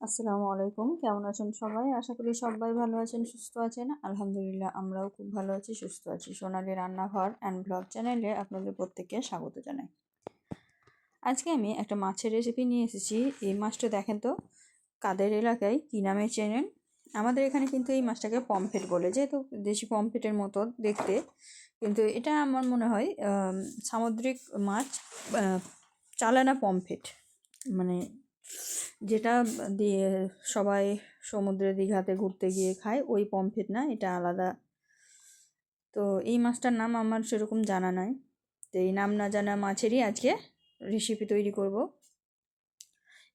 আসসালামু আলাইকুম। কেমন আছেন সবাই? আশা করি সবাই ভালো আছেন, সুস্থ আছেন। আলহামদুলিল্লাহ, আমরাও খুব ভালো আছি, সুস্থ আছি। সোনালি রান্নাঘর অ্যান্ড ব্লগ চ্যানেলে আপনাদের প্রত্যেককে স্বাগত জানাই। আজকে আমি একটা মাছের রেসিপি নিয়ে এসেছি। এই মাছটা দেখেন তো, কাদের এলাকায়, কী নামে চেনেন? আমাদের এখানে কিন্তু এই মাছটাকে পমফেট বলে যেহেতু দেশি পমফেটের মতো দেখতে। কিন্তু এটা আমার মনে হয় সামুদ্রিক মাছ চালানা পমফেট মানে যেটা দিয়ে সবাই সমুদ্রে দীঘাতে ঘুরতে গিয়ে খায়, ওই পমফ্রেট না, এটা আলাদা। তো এই মাছটার নাম আমার সেরকম জানা নাই। তো এই নাম না জানা মাছেরই আজকে রেসিপি তৈরি করব।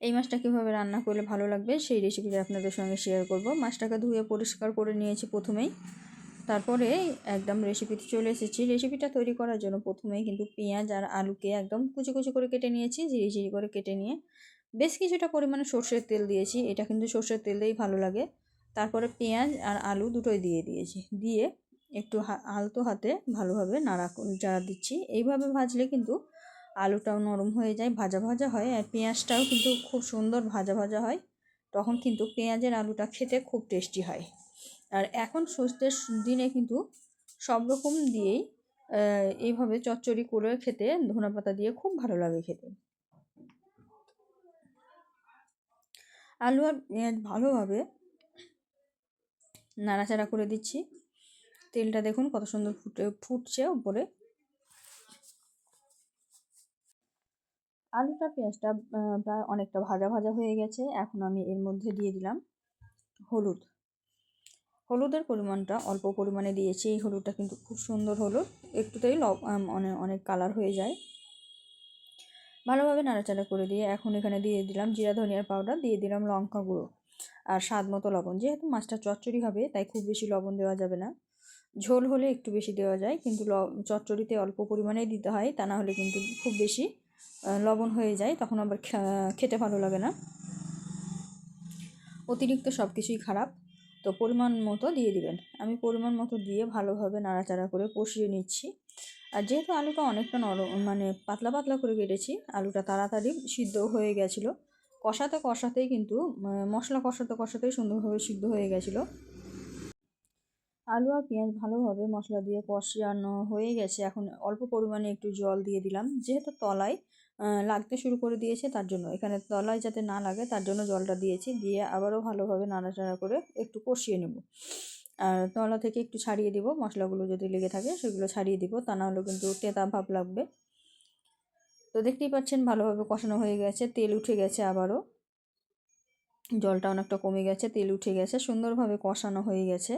এই মাছটা কীভাবে রান্না করলে ভালো লাগবে সেই রেসিপিটা আপনাদের সঙ্গে শেয়ার করব। মাছটাকে ধুয়ে পরিষ্কার করে নিয়েছি প্রথমেই। তারপরে একদম রেসিপিতে চলে এসেছি। রেসিপিটা তৈরি করার জন্য প্রথমেই কিন্তু পেঁয়াজ আর আলুকে একদম কুচি কুচি করে কেটে নিয়েছি ঝিরি ঝিরি করে কেটে নিয়ে বেশ কিছুটা পরিমাণে সর্ষের তেল দিয়েছি, এটা কিন্তু সর্ষের তেলেই ভালো লাগে। তারপরে পেঁয়াজ আর আলু দুটোই দিয়ে দিয়েছি, দিয়ে একটু আলতো হাতে ভালোভাবে নাড়া চাড়া দিচ্ছি, এইভাবে ভাজলে কিন্তু আলুটাও নরম হয়ে যায়, ভাজা ভাজা হয়, আর পেঁয়াজটাও কিন্তু খুব সুন্দর ভাজা ভাজা হয়, তখন কিন্তু পেঁয়াজের আলুটা খেতে খুব টেস্টি হয়। আর এখন সস্তের দিনে কিন্তু সব রকম দিয়েই এইভাবে চচ্চড়ি করে খেতে ধনে পাতা দিয়ে খুব ভালো লাগে খেতে। আলু আর পেঁয়াজ ভালোভাবে নাড়াচাড়া করে দিচ্ছি। তেলটা দেখুন কত সুন্দর ফুটে, ফুটছে উপরে। আলুটা, পেঁয়াজটা প্রায় অনেকটা ভাজা ভাজা হয়ে গেছে। এখন আমি এর মধ্যে দিয়ে দিলাম হলুদ। হলুদের পরিমাণটা অল্প পরিমাণে দিয়েছি। এই হলুদটা কিন্তু খুব সুন্দর হলুদ একটুতেই অনেক অনেক কালার হয়ে যায়। ভালোভাবে নাড়াচাড়া করে দিয়ে এখন এখানে দিয়ে দিলাম জিরা, ধনিয়ার পাউডার দিয়ে দিলাম লঙ্কা গুঁড়ো আর স্বাদ মতো লবণ। যেহেতু মাছটা চচ্চড়ি হবে, তাই খুব বেশি লবণ দেওয়া যাবে না। ঝোল হলে একটু বেশি দেওয়া যায়, কিন্তু চচ্চড়িতে অল্প পরিমাণেই দিতে হয়, তা না হলে কিন্তু খুব বেশি লবণ হয়ে যায়, তখন আবার খেতে ভালো লাগে না। অতিরিক্ত সব কিছুই খারাপ, তো পরিমাণ মতো দিয়ে দিবেন। আমি পরিমাণ মতো দিয়ে ভালোভাবে নাড়াচাড়া করে কষিয়ে নিচ্ছি। আর যেহেতু আলুটা অনেকটা নরম মানে পাতলা পাতলা করে কেটেছি, আলুটা তাড়াতাড়ি সিদ্ধ হয়ে গেছিল। কষাতে কষাতেই কিন্তু মশলা কষাতে কষাতেই সুন্দরভাবে সিদ্ধ হয়ে গেছিল। আলু আর পেঁয়াজ ভালোভাবে মশলা দিয়ে কষানো হয়ে গেছে। এখন অল্প পরিমাণে একটু জল দিয়ে দিলাম। যেহেতু তলায় লাগতে শুরু করে দিয়েছে, তার জন্য এখানে তলায় যাতে না লাগে, তার জন্য জলটা দিয়েছি। দিয়ে আবারও ভালোভাবে নাড়াচাড়া করে একটু কষিয়ে নেব। আর তলা থেকে একটু ছাড়িয়ে দিব, মশলাগুলো যদি লেগে থাকে সেগুলো ছাড়িয়ে দিব, তা না নাহলে কিন্তু তেতা ভাব লাগবে। তো দেখতেই পাচ্ছেন ভালোভাবে কষানো হয়ে গেছে, তেল উঠে গেছে আবারও। জলটা অনেকটা কমে গেছে, তেল উঠে গেছে, সুন্দরভাবে কষানো হয়ে গেছে।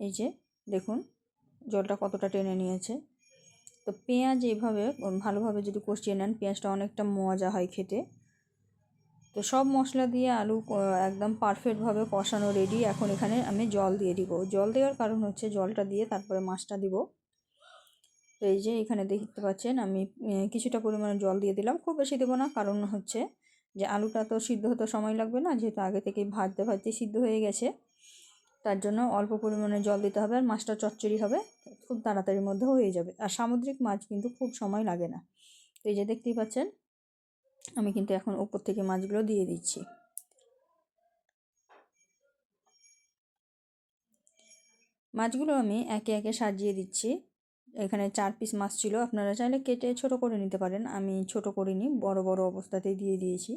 এই যে, দেখুন, জলটা কতটা টেনে নিয়েছে। তো পেঁয়াজ এইভাবে ভালোভাবে যদি কষিয়ে নেন, পেঁয়াজটা অনেকটা মজা হয় খেতে। তো সব মশলা দিয়ে আলু একদম পারফেক্টভাবে কষানো রেডি এখন এখানে আমি জল দিয়ে দিব। জল দেওয়ার কারণ হচ্ছে জলটা দিয়ে তারপরে মাছটা দিব। তো এই যে এখানে দেখতে পাচ্ছেন, আমি কিছুটা পরিমাণে জল দিয়ে দিলাম। খুব বেশি দেবো না, কারণ হচ্ছে যে আলুটা তো সিদ্ধ হতে সময় লাগবে না, যেহেতু আগে থেকেই ভাজতে ভাজতে সিদ্ধ হয়ে গেছে। তার জন্য অল্প পরিমাণে জল দিতে হবে, আর মাছটা চচ্চড়ি হবে, খুব তাড়াতাড়ির মধ্যে হয়ে যাবে। আর সামুদ্রিক মাছ কিন্তু খুব সময় লাগে না। তো এই যে দেখতেই পাচ্ছেন আমি কিন্তু এখন উপর থেকে মাছগুলো দিয়ে দিচ্ছি। মাছগুলো আমি একে একে সাজিয়ে দিচ্ছি। এখানে চার পিস মাছ ছিল, আপনারা চাইলে কেটে ছোট করে নিতে পারেন। আমি ছোট করিনি, বড় বড় অবস্থাতেই দিয়ে দিয়েছি।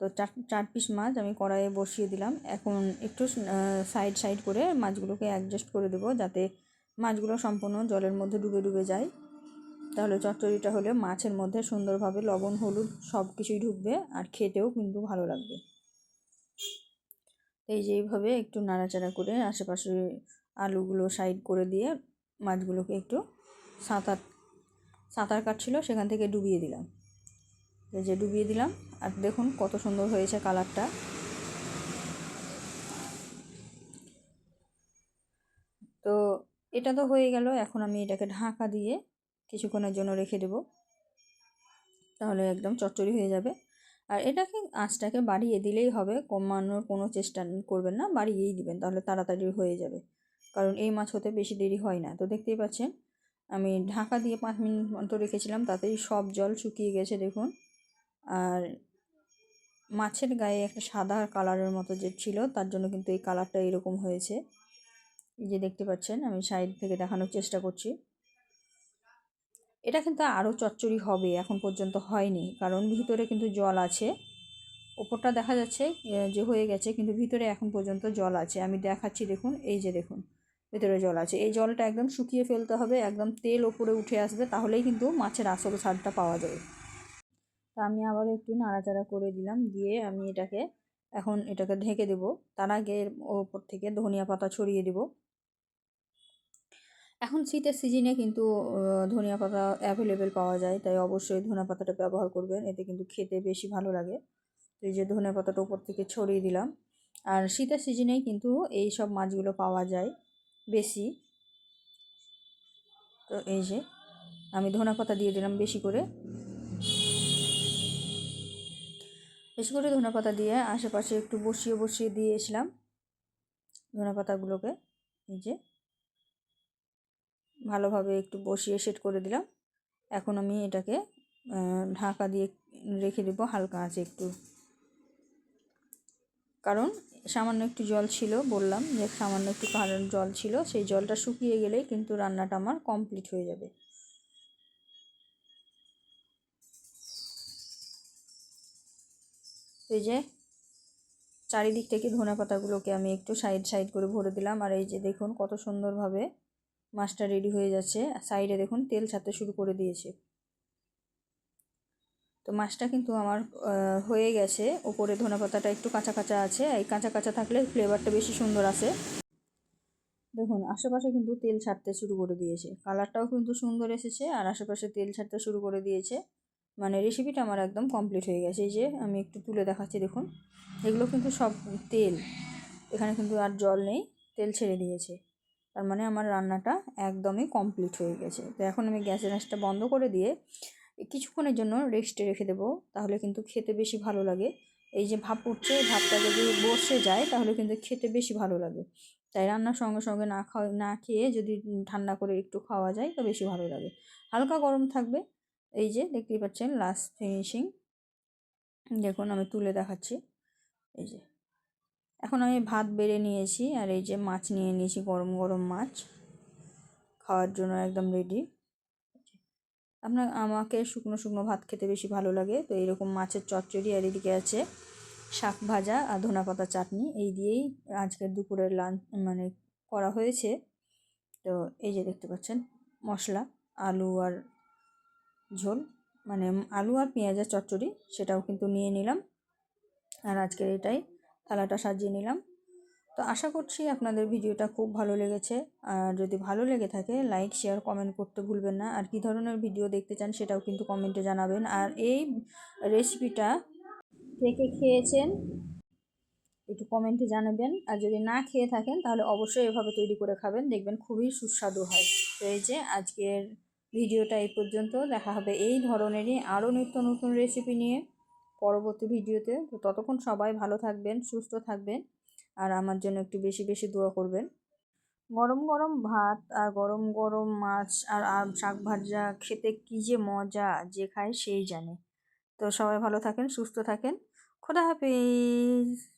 তো চার চার পিস মাছ আমি কড়াইয়ে বসিয়ে দিলাম। এখন একটু সাইড সাইড করে মাছগুলোকে অ্যাডজাস্ট করে দেবো যাতে মাছগুলো সম্পূর্ণ জলের মধ্যে ডুবে ডুবে যায়। তাহলে চচ্চড়িটা হলে মাছের মধ্যে সুন্দরভাবে লবণ, হলুদ সব কিছুই ঢুকবে আর খেতেও কিন্তু ভালো লাগবে। এই যে এইভাবে একটু নাড়াচাড়া করে আশেপাশে আলুগুলো সাইড করে দিয়ে মাছগুলোকে একটু সাঁতার সাঁতার কাটছিল, সেখান থেকে ডুবিয়ে দিলাম। এই যে ডুবিয়ে দিলাম আর দেখুন কত সুন্দর হয়েছে কালারটা। তো এটা তো হয়ে গেল, এখন আমি এটাকে ঢাকা দিয়ে কিছুক্ষণের জন্য রেখে দেব। তাহলে একদম চচ্চড়ি হয়ে যাবে। আর এটাকে আঁচটাকে বাড়িয়ে দিলেই হবে, কমানোর কোনো চেষ্টা করবেন না, বাড়িয়েই দিবেন, তাহলে তাড়াতাড়ি হয়ে যাবে। কারণ এই মাছ হতে বেশি দেরি হয় না। তো দেখতেই পাচ্ছেন, আমি ঢাকা দিয়ে পাঁচ মিনিট মতো রেখেছিলাম, তাতেই সব জল শুকিয়ে গেছে, দেখুন। আর মাছের গায়ে একটা সাদা কালারের মতো যে ছিল, তার জন্য কিন্তু এই কালারটা এরকম হয়েছে। এই যে দেখতে পাচ্ছেন, আমি সাইড থেকে দেখানোর চেষ্টা করছি। এটা কিন্তু আরও চচ্চড়ি হবে, এখন পর্যন্ত হয়নি। কারণ ভিতরে কিন্তু জল আছে। ওপরটা দেখা যাচ্ছে যে হয়ে গেছে, কিন্তু ভিতরে এখন পর্যন্ত জল আছে। আমি দেখাচ্ছি, দেখুন, এই যে দেখুন, ভিতরে জল আছে। এই জলটা একদম শুকিয়ে ফেলতে হবে, একদম তেল ওপরে উঠে আসবে, তাহলেই কিন্তু মাছের আসল স্বাদটা পাওয়া যাবে। তা আমি আবার একটু নাড়াচাড়া করে দিলাম, দিয়ে আমি এটাকে, এখন এটাকে ঢেকে দেব। তার আগে ওপর থেকে ধনিয়া পাতা ছড়িয়ে দেব। এখন শীতের সিজনে কিন্তু ধনিয়া পাতা অ্যাভেলেবেল পাওয়া যায়, তাই অবশ্যই ধনিয়া পাতাটা ব্যবহার করবেন, এতে কিন্তু খেতে বেশি ভালো লাগে। তো এই যে ধনিয়া পাতাটা উপর থেকে ছড়িয়ে দিলাম। আর শীতের সিজনেই কিন্তু এই সব মাছগুলো পাওয়া যায় বেশি। তো এই যে, আমি ধনা পাতা দিয়ে দিলাম বেশি করে। বেশি করে ধনে পাতা দিয়ে আশেপাশে একটু বসিয়ে বসিয়ে দিয়েছিলাম ধনে পাতাগুলোকে। এই যে ভালোভাবে একটু বসিয়ে সেট করে দিলাম। এখন আমি এটাকে ঢাকা দিয়ে রেখে দেবো হালকা আছে একটু। কারণ সামান্য একটু জল ছিল, বললাম যে সামান্য একটু কারণ জল ছিল, সেই জলটা শুকিয়ে গেলেই কিন্তু রান্নাটা আমার কমপ্লিট হয়ে যাবে। এই যে চারিদিক থেকে ধনে পাতাগুলোকে আমি একটু সাইড সাইড করে ভরে দিলাম। আর এই যে দেখুন কত সুন্দরভাবে মাছটা রেডি হয়ে যাচ্ছে। সাইডে দেখুন, তেল ছাড়তে শুরু করে দিয়েছে। তো মাছটা কিন্তু আমার হয়ে গেছে। ওপরে ধনে পাতাটা একটু কাঁচা কাঁচা আছে। এই কাঁচা কাঁচা থাকলে ফ্লেভারটা বেশি সুন্দর আসে। দেখুন, আশেপাশে কিন্তু তেল ছাড়তে শুরু করে দিয়েছে। কালারটাও কিন্তু সুন্দর এসেছে আর আশেপাশে তেল ছাড়তে শুরু করে দিয়েছে। মানে রেসিপিটা আমার একদম কমপ্লিট হয়ে গেছে। এই যে আমি একটু তুলে দেখাচ্ছি, দেখুন। এগুলো কিন্তু সব তেল। এখানে কিন্তু আর জল নেই। তেল ছেড়ে দিয়েছে। তার মানে আমার রান্নাটা একদমই কমপ্লিট হয়ে গেছে। তো এখন আমি গ্যাসের গ্যাসটা বন্ধ করে দিয়ে কিছুক্ষণের জন্য রেস্টে রেখে দেবো, তাহলে কিন্তু খেতে বেশি ভালো লাগে। এই যে ভাপ উঠছে ভাপটা যদি বসে যায়, তাহলে কিন্তু খেতে বেশি ভালো লাগে। তাই রান্নার সঙ্গে সঙ্গে না খাওয়া, না খেয়ে যদি ঠান্ডা করে একটু খাওয়া যায়, তো বেশি ভালো লাগে। হালকা গরম থাকবে। এই যে দেখতেই পাচ্ছেন লাস্ট ফিনিশিং দেখুন, আমি তুলে দেখাচ্ছি। এই যে। এখন আমি ভাত বেড়ে নিয়েছি আর এই যে মাছ নিয়ে নিয়েছি, গরম গরম মাছ। খাওয়ার জন্য একদম রেডি আপনার, আমাকে শুকনো শুকনো ভাত খেতে বেশি ভালো লাগে। তো এইরকম মাছের চচ্চড়ি আর এদিকে আছে শাক ভাজা আর ধনা পাতা চাটনি। এই দিয়েই আজকের দুপুরের লাঞ্চ মানে করা হয়েছে। তো এই যে দেখতে পাচ্ছেন, মশলা, আলু আর ঝোল মানে আলু আর পেঁয়াজের চচ্চড়ি, সেটাও কিন্তু নিয়ে নিলাম। আর আজকের এটাই। থালাটা সাজিয়ে নিলাম। তো আশা করছি আপনাদের ভিডিওটা খুব ভালো লেগেছে। আর যদি ভালো লেগে থাকে লাইক শেয়ার কমেন্ট করতে ভুলবেন না। আর কী ধরনের ভিডিও দেখতে চান সেটাও কিন্তু কমেন্টে জানাবেন। আর এই রেসিপিটা কে কে খেয়েছেন একটু কমেন্টে জানাবেন। আর যদি না খেয়ে থাকেন, তাহলে অবশ্যই এভাবে তৈরি করে খাবেন। দেখবেন খুবই সুস্বাদু হয়। তো এই যে আজকের ভিডিওটা এই পর্যন্ত। দেখা হবে এই ধরনেরই আরও নিত্য নতুন রেসিপি নিয়ে। পরবর্তী ভিডিওতে। তো ততক্ষণ সবাই ভালো থাকবেন, সুস্থ থাকবেন আর আমার জন্য একটু বেশি বেশি দোয়া করবেন। গরম গরম ভাত আর গরম গরম মাছ আর শাক ভাজা খেতে কী যে মজা, যে খায় সেই জানে। তো সবাই ভালো থাকেন, সুস্থ থাকেন। খোদা হাফিজ।